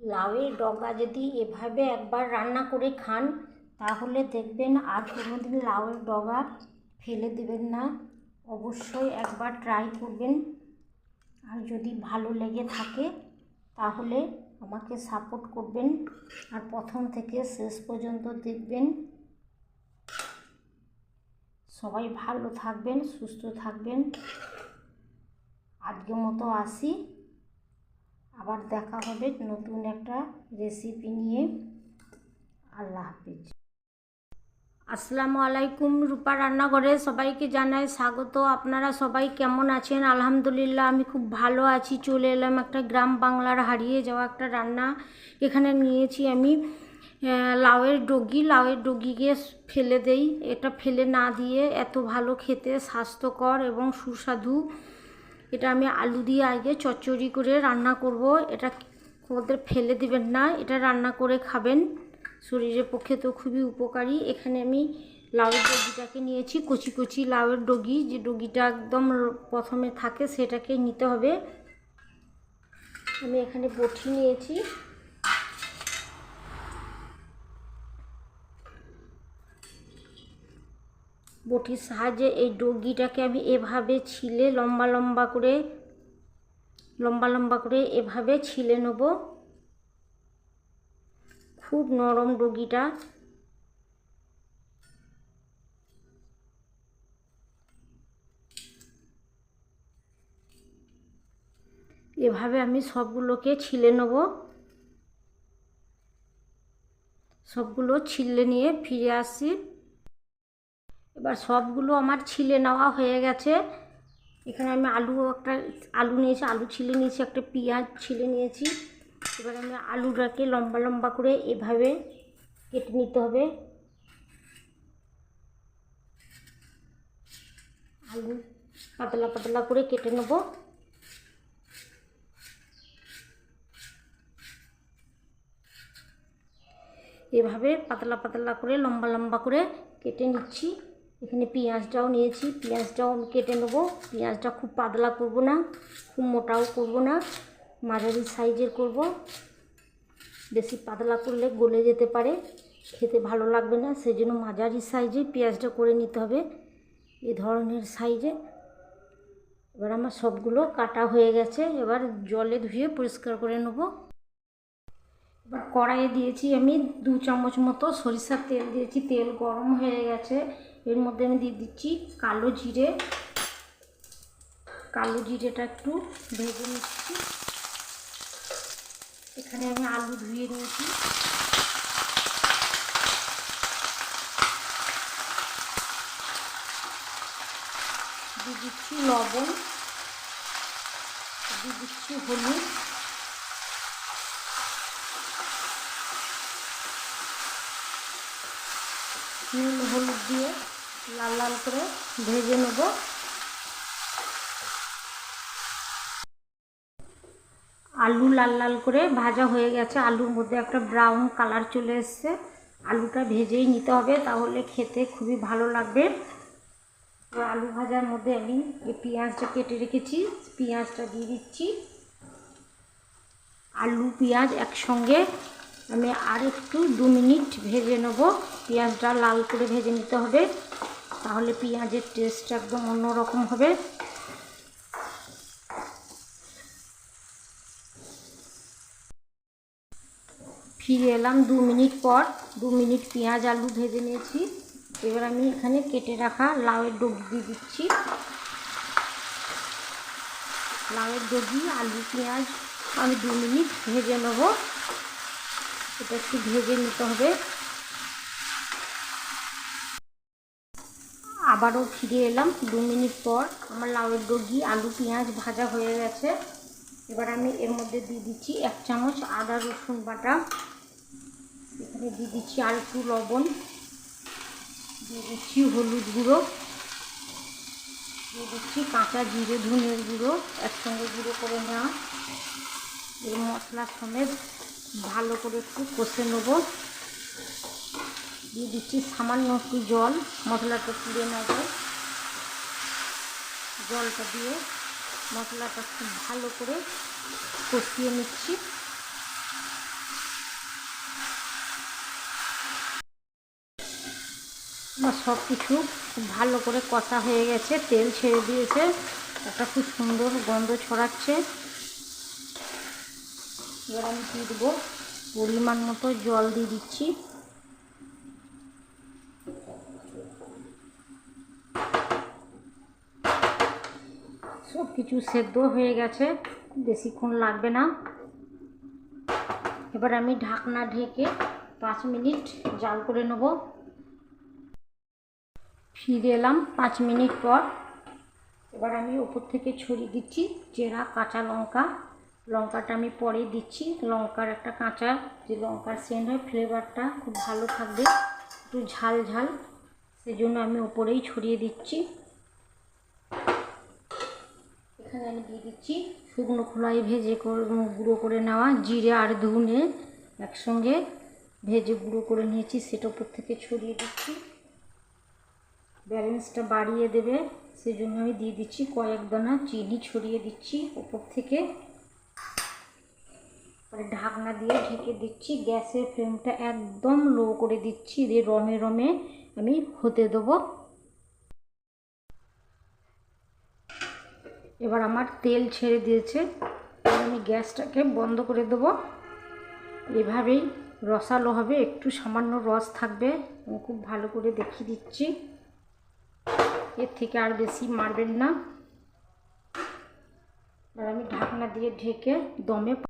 লাউয়ের ডগা যদি এভাবে একবার রান্না করে খান, তাহলে দেখবেন আর কোনোদিন লাউয়ের ডগা ফেলে দেবেন না। অবশ্যই একবার ট্রাই করবেন। আর যদি ভালো লেগে থাকে, তাহলে আমাকে সাপোর্ট করবেন। আর প্রথম থেকে শেষ পর্যন্ত দেখবেন। সবাই ভালো থাকবেন, সুস্থ থাকবেন। আজকের মতো আসি। আবার দেখা হবে নতুন একটা রেসিপি নিয়ে। আল্লাহ হাফিজ। আসসালামু আলাইকুম রূপা রান্নাঘরে সবাইকে জানাই স্বাগত। আপনারা সবাই কেমন আছেন? আলহামদুলিল্লাহ, আমি খুব ভালো আছি। চলে এলাম একটা গ্রাম বাংলার হারিয়ে যাওয়া একটা রান্না। এখানে নিয়েছি আমি লাউয়ের ডগি। লাউয়ের ডগিকে ফেলে দেই। এটা ফেলে না দিয়ে এত ভালো খেতে, স্বাস্থ্যকর এবং সুস্বাদু। এটা আমি আলু দিয়ে আগে চচ্চড়ি করে রান্না করব। এটা মধ্যে ফেলে দিবেন না, এটা রান্না করে খাবেন। শরীরের পক্ষে তো খুবই উপকারী। এখানে আমি লাউয়ের ডগিটাকে নিয়েছি, কচি কচি লাউয়ের ডগি। যে ডগিটা একদম প্রথমে থাকে সেটাকে নিতে হবে। আমি এখানে বটি নিয়েছি। বটির সাহায্যে এই ডগিটাকে আমি এভাবে ছিলে লম্বা লম্বা করে, লম্বা লম্বা করে এভাবে ছিলে নেব। খুব নরম ডগিটা। এভাবে আমি সবগুলোকে ছিলে নেব। সবগুলো ছিলে নিয়ে ফিরে আসি। এবার সবগুলো আমার ছিলে নেওয়া হয়ে গেছে। এখানে আমি আলু একটা, আলু নিয়েছি, আলু ছিলে নিয়েছি, একটা পেঁয়াজ ছিলে নিয়েছি। এবার আমি আলুটাকে লম্বা লম্বা করে এভাবে কেটে নিতে হবে। আলু পাতলা পাতলা করে কেটে নেব। এভাবে পাতলা পাতলা করে লম্বা লম্বা করে কেটে নিচ্ছি। এখানে পেঁয়াজটাও নিয়েছি, পেঁয়াজটাও আমি কেটে নেব। পেঁয়াজটা খুব পাতলা করব না, খুব মোটাও করব না, মাঝারি সাইজের করব। বেশি পাতলা করলে গলে যেতে পারে, খেতে ভালো লাগবে না সেই জন্য মাঝারি সাইজে পেঁয়াজটা করে নিতে হবে, এ ধরনের সাইজে। এবার আমার সবগুলো কাটা হয়ে গেছে, এবার জলে ধুয়ে পরিষ্কার করে নেব। এবার কড়াইয়ে দিয়েছি আমি দু চামচ মতো সরিষার তেল দিয়েছি, তেল গরম হয়ে গেছে। এর মধ্যে আমি দিয়ে দিচ্ছি কালো জিরে। কালো জিরেটা একটু ভেজে নিচ্ছি। এখানে আমি আলু ধুয়ে নিয়েছি। দিয়ে দিচ্ছি লবণ। দিয়ে দিচ্ছি হলুদ। নুন, হলুদ দিয়ে লাল লাল করে ভেজে নেব। আলু লাল লাল করে ভাজা হয়ে গেছে। আলুর মধ্যে একটা ব্রাউন কালার চলে এসছে। আলুটা ভেজেই নিতে হবে, তাহলে খেতে খুবই ভালো লাগবে। এবার আলু ভাজার মধ্যে আমি এই পেঁয়াজটা কেটে রেখেছি। পেঁয়াজটা দিয়ে দিচ্ছি। আলু, পেঁয়াজ একসঙ্গে আমি আর একটু দু মিনিট ভেজে নেব। পেঁয়াজটা লাল করে ভেজে নিতে হবে। তাহলে পেঁয়াজের টেস্ট একদম অন্যরকম হবে। ফিরে এলাম দু মিনিট পর। দু মিনিট পেঁয়াজ, আলু ভেজে নিয়েছি। এবার আমি এখানে কেটে রাখা লাউয়ের ডগি দিয়ে দিচ্ছি। লাউয়ের ডগি, আলু, পেঁয়াজ আমি দু মিনিট ভেজে নেব। এটা একটু ভেজে নিতে হবে। আবারও ফিরে এলাম দু মিনিট পর। আমার লাউয়ের ডগি আলু, পেঁয়াজ ভাজা হয়ে গেছে। এবার আমি এর মধ্যে দিয়ে দিচ্ছি এক চামচ আদা, রসুন বাটা। এখানে দিয়ে দিচ্ছি আর একটু লবণ। দিয়ে দিচ্ছি হলুদ গুঁড়ো। দিয়ে দিচ্ছি কাঁচা জিরে, ধনের গুঁড়ো, একসঙ্গে গুঁড়ো করে নেওয়া এই মশলা সমেত ভালো করে একটু কষে নেব। দিয়ে দিচ্ছি সামান্য একটু জল, মশলাটা পুড়ে নেবে। জলটা দিয়ে মশলাটা খুব ভালো করে কষিয়ে নিচ্ছি। আমার সব কিছু খুব ভালো করে কষা হয়ে গেছে, তেল ছেড়ে দিয়েছে। একটা খুব সুন্দর গন্ধ ছড়াচ্ছে। এবার আমি দেবো পরিমাণ মতো জল দিয়ে দিচ্ছি। সব কিছু সেদ্ধ হয়ে গেছে, বেশিক্ষণ লাগবে না। এবার আমি ঢাকনা ঢেকে পাঁচ মিনিট জাল করে নেব। ফিরে এলাম পাঁচ মিনিট পর। এবার আমি ওপর থেকে ছড়িয়ে দিচ্ছি চেরা কাঁচা লঙ্কা। লঙ্কাটা আমি পরে দিচ্ছি। লঙ্কার একটা কাঁচা যে লঙ্কার সেন্ট হয়, ফ্লেভারটা খুব ভালো থাকবে। একটু ঝাল ঝাল, সেজন্য আমি ওপরেই ছড়িয়ে দিচ্ছি। এখানে আমি দিয়ে দিচ্ছি শুকনো খোলায় ভেজে গুঁড়ো করে নেওয়া জিরে আর ধুনে একসঙ্গে ভেজে গুঁড়ো করে নিয়েছি, সেটা উপর থেকে ছড়িয়ে দিচ্ছি। ব্যালেন্সটা বাড়িয়ে দেবে, সেজন্য আমি দিয়ে দিচ্ছি কয়েক দানা চিনি, ছড়িয়ে দিচ্ছি উপর থেকে। পরে ঢাকনা দিয়ে ঢেকে দিচ্ছি, গ্যাসের ফ্লেমটা একদম লো করে দিচ্ছি, দিয়ে রমে রমে আমি হতে দেবো। এবার আমার তেল ছেড়ে দিয়েছে আমি গ্যাসটাকে বন্ধ করে দেব। এভাবেই রসালো হবে, একটু সামান্য রস থাকবে, আমি খুব ভালো করে দেখিয়ে দিচ্ছি। এর থেকে আর বেশি মারবেন না। এবার আমি ঢাকনা দিয়ে ঢেকে দমে